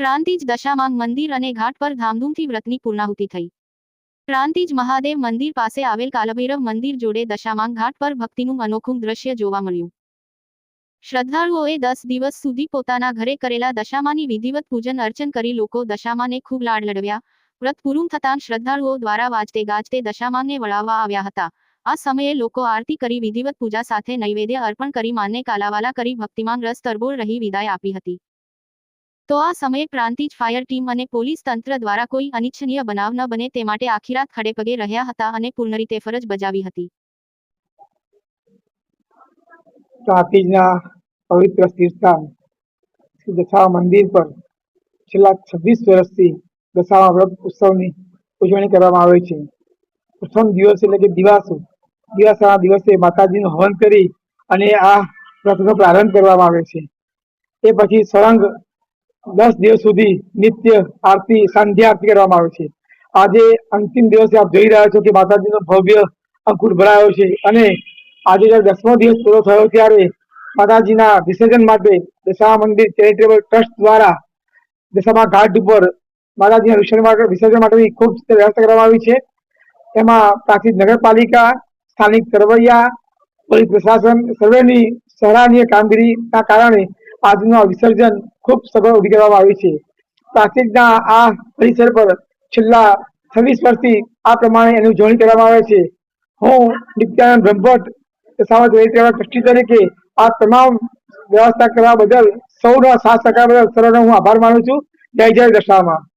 પ્રાંતિજ દશામાંગ મંદિર અને ઘાટ પર ધામધૂમથી વ્રતની પૂર્ણાહુતિ થઈ. પ્રાંતિજ મહાદેવ મંદિર પાસે આવેલ કાલભૈરવ મંદિર જોડે દશામાંગ ઘાટ પર ભક્તિનું અનોખું દ્રશ્ય જોવા મળ્યું. શ્રદ્ધાળુઓએ દસ દિવસ સુધી પોતાના ઘરે કરેલા દશામાની વિધિવત પૂજન અર્ચન કરી લોકો દશામાને ખૂબ લાડ લડવ્યા. વ્રત પૂરું થતાં શ્રદ્ધાળુઓ દ્વારા વાજતે ગાજતે દશામાંગને વળાવવા આવ્યા હતા. આ સમયે લોકો આરતી કરી વિધિવત પૂજા સાથે નૈવેદ્ય અર્પણ કરી માનને કાલાવાલા કરી ભક્તિમાન રસ તરબોળ રહી વિદાય આપી હતી. તો આ સમયે પ્રાંતિજ ફાયર ટીમ અને પોલીસ તંત્ર દ્વારા કોઈ અનિચ્છનીય બનાવ ન બને તે માટે આખી રાત ખડેપગે રહ્યા હતા અને પૂર્ણ રીતે ફરજ બજાવી હતી. પવિત્ર તીર્થધામ શ્રી દશાવા મંદિર પર છેલ્લા છવ્વીસ વર્ષથી દશાવા વ્રત ઉત્સવની ઉજવણી કરવામાં આવે છે. પ્રથમ દિવસ એટલે કે દિવાસો. દિવાસાના દિવસે માતાજીનું હવન કરી અને આ વ્રતનો પ્રારંભ કરવામાં આવે છે. એ પછી સળંગ દસ દિવસ સુધી નિત્ય આરતી, સંધ્યા આરતી કરવામાં આવે છે. આજે અંતિમ દિવસે આપ જોઈ રહ્યા છો કે માતાજીનો ભવ્ય અંકુર ભરાયો છે અને આજે જયારે દસમો દિવસ પૂરો થયો ત્યારે માતાજીના વિસર્જન માટે દશા મંદિર ચેરિટેબલ ટ્રસ્ટ દ્વારા દશામા ઘાટ ઉપર માતાજીના વિસર્જન માટે વિસર્જન માટેની ખૂબ વ્યવસ્થા કરવામાં આવી છે. એમાં પ્રાચીન નગરપાલિકા, સ્થાનિક તરવૈયા પોલીસ પ્રશાસન, સર્વેની સરાહનીય કામગીરીના કારણે આજનું આ વિસર્જન ખૂબ સગવડ ઊભી કરવામાં આવી છે. પ્લાસ્ટિકના આ પરિસર પર છેલ્લા છવ્વીસ વર્ષથી આ પ્રમાણે એની ઉજવણી કરવામાં આવે છે. હું નિત્યાનંદ બ્રહ્મભટ્ટ સાવત વેલફેર ટ્રસ્ટી તરીકે આ તમામ વ્યવસ્થા કરવા બદલ સૌનો સાથ સહકાર બદલ સર્વનો હું આભાર માનું છું. જય જય દશામાં.